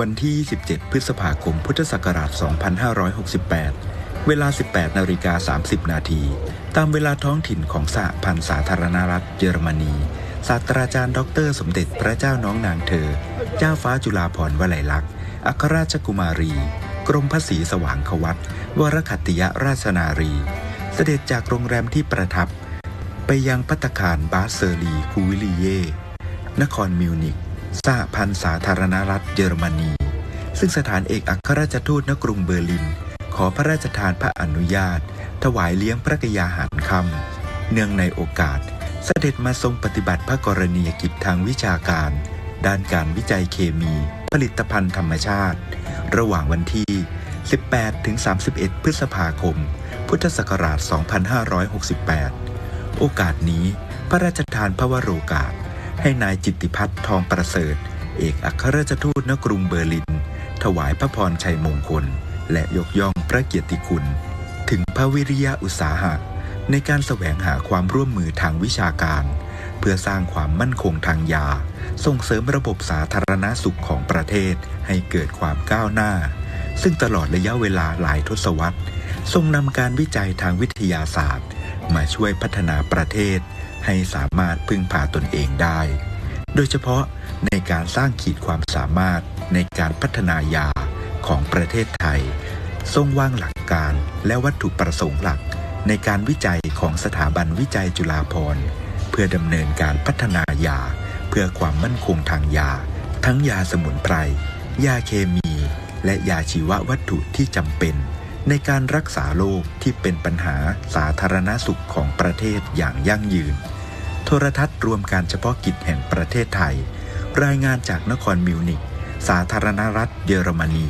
วันที่ 27 พฤษภาคม พุทธศักราช 2568 เวลา 18 นาฬิกา 30 นาที ตามเวลาท้องถิ่นของสหพันธ์สาธารณรัฐเยอรมนี ศาสตราจารย์ดอเตอรสมเด็จพระเจ้าน้องนางเธอ เจ้าฟ้าจุฬาภรณ์วลัยลักษณ์ อัครราชกุมารี กรมพระศรีสว่างควัตวรคัตติยราชนารี เสด็จจากโรงแรมที่ประทับ ไปยังพัตตาคารบาสเซอรีคูวิลีเย นครมิวนิก สหพันธ์สาธารณรัฐเยอรมนี ซึ่งสถานเอกอัครราชทูตณกรุงเบอร์ลิน ขอพระราชทานพระอนุญาต ถวายเลี้ยงพระกยาหารคำเนื่องในโอกาส เสด็จมาทรงปฏิบัติพระกรณียกิจทางวิชาการ ด้านการวิจัยเคมี ผลิตภัณฑ์ธรรมชาติ ระหว่างวันที่ 18ถึง31 พฤษภาคม พุทธศักราช 2568 โอกาสนี้พระราชทานพระวโรกาส ให้นายจิตติพัฒน์ทองประเสริฐ เอกอัครราชทูตณกรุงเบอร์ลิน ถวายพระพรชัยมงคล และยกย่องพระเกียรติคุณ ถึงพระวิริยะอุตสาหะ ในการแสวงหาความร่วมมือทางวิชาการ เพื่อสร้างความมั่นคงทางยา ส่งเสริมระบบสาธารณสุขของประเทศให้เกิดความก้าวหน้า ซึ่งตลอดระยะเวลาหลายทศวรรษ ทรงนำการวิจัยทางวิทยาศาสตร์ มาช่วยพัฒนาประเทศ ให้สามารถพึ่งพาตนเองได้ โดยเฉพาะในการสร้างขีดความสามารถในการพัฒนายาของประเทศไทย ทรงวางหลักการและวัตถุประสงค์หลักในการวิจัยของสถาบันวิจัยจุฬาภรณ์เพื่อดำเนินการพัฒนายา เพื่อความมั่นคงทางยา ทั้งยาสมุนไพร ยาเคมี และยาชีววัตถุที่จำเป็น ในการรักษาโลกที่เป็นปัญหาสาธารณสุขของประเทศอย่างยั่งยืน โทรทัศน์รวมการเฉพาะกิจแห่งประเทศไทย รายงานจากนครมิวนิกสาธารณรัฐเยอรมนี